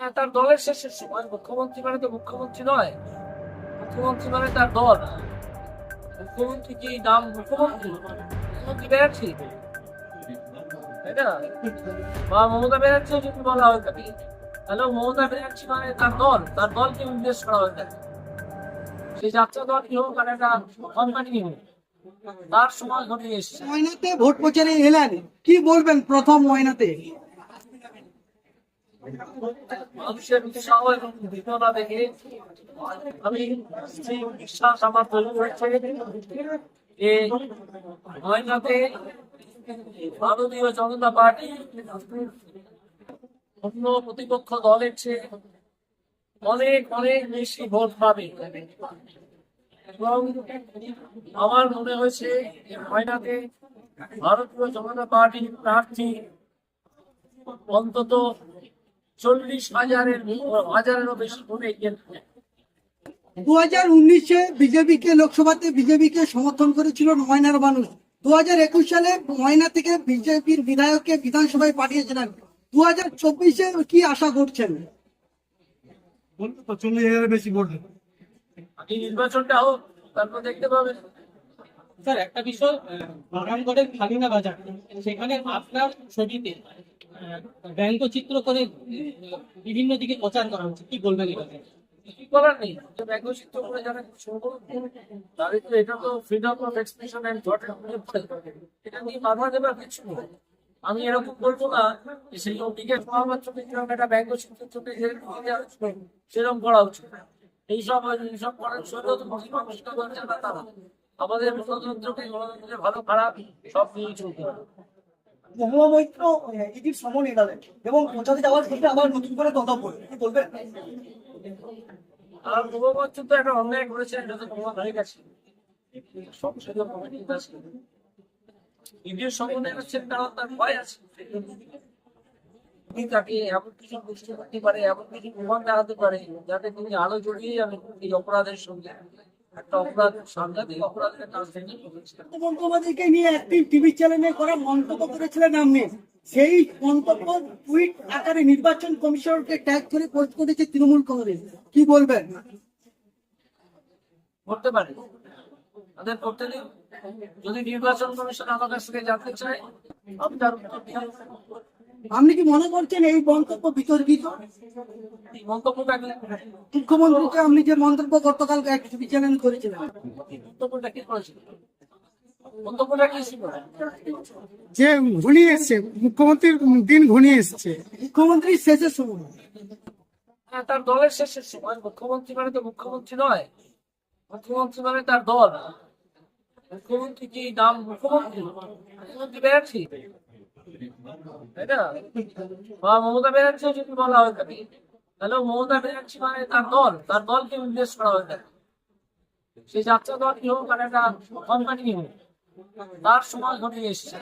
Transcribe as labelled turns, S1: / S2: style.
S1: হ্যাঁ তার দলের শেষের সময়, মুখ্যমন্ত্রী মানে তো মুখ্যমন্ত্রী নয়, মুখ্যমন্ত্রী মানে তার দল। মুখ্যমন্ত্রী কি নাম মুখ্যমন্ত্রী? মুখ্যমন্ত্রী ব্যানার্জি তাই না? বা মমতা ব্যানার্জি যদি বলা হয় থাকে তাহলে মমতা ব্যানার্জি মানে তার দল। তার দলকে উদ্দেশ্য করা হয়ে থাকে সেই যাত্রা দল কি হোক আর একটা কোম্পানি হোক, তার সময় ঘটে এসছে।
S2: ময়নাতে ভোট প্রচারে এলেন। কি বলবেন প্রথম ময়নাতে?
S1: মানুষের উৎসাহ এবং দেখে আমি সেই বিশ্বাস আমার তৈরি হয়েছে। যে ময়নাতে ভারতীয় জনতা পার্টি অন্য প্রতিপক্ষ দলের চেয়ে অনেক অনেক বেশি ভোট পাবে। এবং আমার মনে হয়েছে ময়নাতে ভারতীয় জনতা পার্টির প্রার্থী অন্তত চল্লিশ হাজারের হাজারেরও বেশি ভোটে
S2: দু হাজার উনিশে বিজেপিকে লোকসভাতে বিজেপিকে সমর্থন করেছিল ময়নার মানুষ। দু হাজার একুশ সালে ময়না থেকে বিজেপির বিধায়ককে বিধানসভায় পাঠিয়েছিলেন। দু হাজার চব্বিশে কি আশা করছেন?
S3: চল্লিশ হাজারের বেশি ভোট
S1: আগে নির্বাচনটা হোক তারপর দেখতে পাবেন।
S4: স্যার একটা বিষয় বাগানগড়ের খালিনা বাজার সেখানে আপনার ছবিতে ব্যঙ্গচিত্র করে বিভিন্ন দিকে প্রচার করা হচ্ছে। কি বলবেন এটা
S1: কি করার নেই? নিয়ে আমি এরকম বলব না সেই চোখে সেরকম করা উচিত এইসব এইসব করার জন্য তো আমাদের গণতন্ত্রকে গণতন্ত্রের ভালো খারাপ সব নিয়েই চলতে হবে।
S5: মহুয়া মৈত্র ইডির সমন এবং যাওয়ার ক্ষেত্রে নতুন করে তদন্ত বলবেন?
S1: তার আছে। তিনি তাকে এমন কিছু বুঝতে করতে পারে, এমন কিছু প্রমাণ দেখাতে পারে, যাতে তিনি আলো জড়িয়ে যাবেন এই অপরাধের সঙ্গে। একটা অপরাধ সাংঘাতিক অপরাধের কাজ
S2: বন্দ্যোপাধ্যায়কে নিয়ে একটি টিভি চ্যানেলে করা মন্তব্য করেছিলেন আপনি সেই মন্তব্য টুইট আকারে নির্বাচন কমিশনকে ট্যাগ করে পোস্ট করেছে তৃণমূল কংগ্রেস। কি বলবেন?
S1: করতে পারে। তাদের করতে দিন যদি নির্বাচন কমিশন আমার কাছ থেকে জানতে চায় আমি তার উত্তর
S2: আপনি কি মনে করছেন এই মন্তব্য বিতর্কিত মুখ্যমন্ত্রীকে আপনি যে মন্তব্য গতকাল টিভি করেছিলেন।
S3: যে ঘনিয়ে এসছে মুখ্যমন্ত্রীর দিন ঘনিয়ে এসছে।
S2: মুখ্যমন্ত্রী শেষের সময়।
S1: হ্যাঁ তার দলের শেষের সময়। মুখ্যমন্ত্রী মানে তো মুখ্যমন্ত্রী নয়। মুখ্যমন্ত্রী মানে তার দল। মুখ্যমন্ত্রী কি নাম মুখ্যমন্ত্রী? মুখ্যমন্ত্রী ব্যানার্জি তাই না বা মমতা ব্যানার্জি যদি বলা হয় থাকে তাহলে মমতা ব্যানার্জি মানে তার দল। তার দলকে উদ্দেশ্য করা হয়ে থাকে সেই যাত্রা দল কি হোক একটা কোম্পানি হোক, তার সময় ঘটে এসছে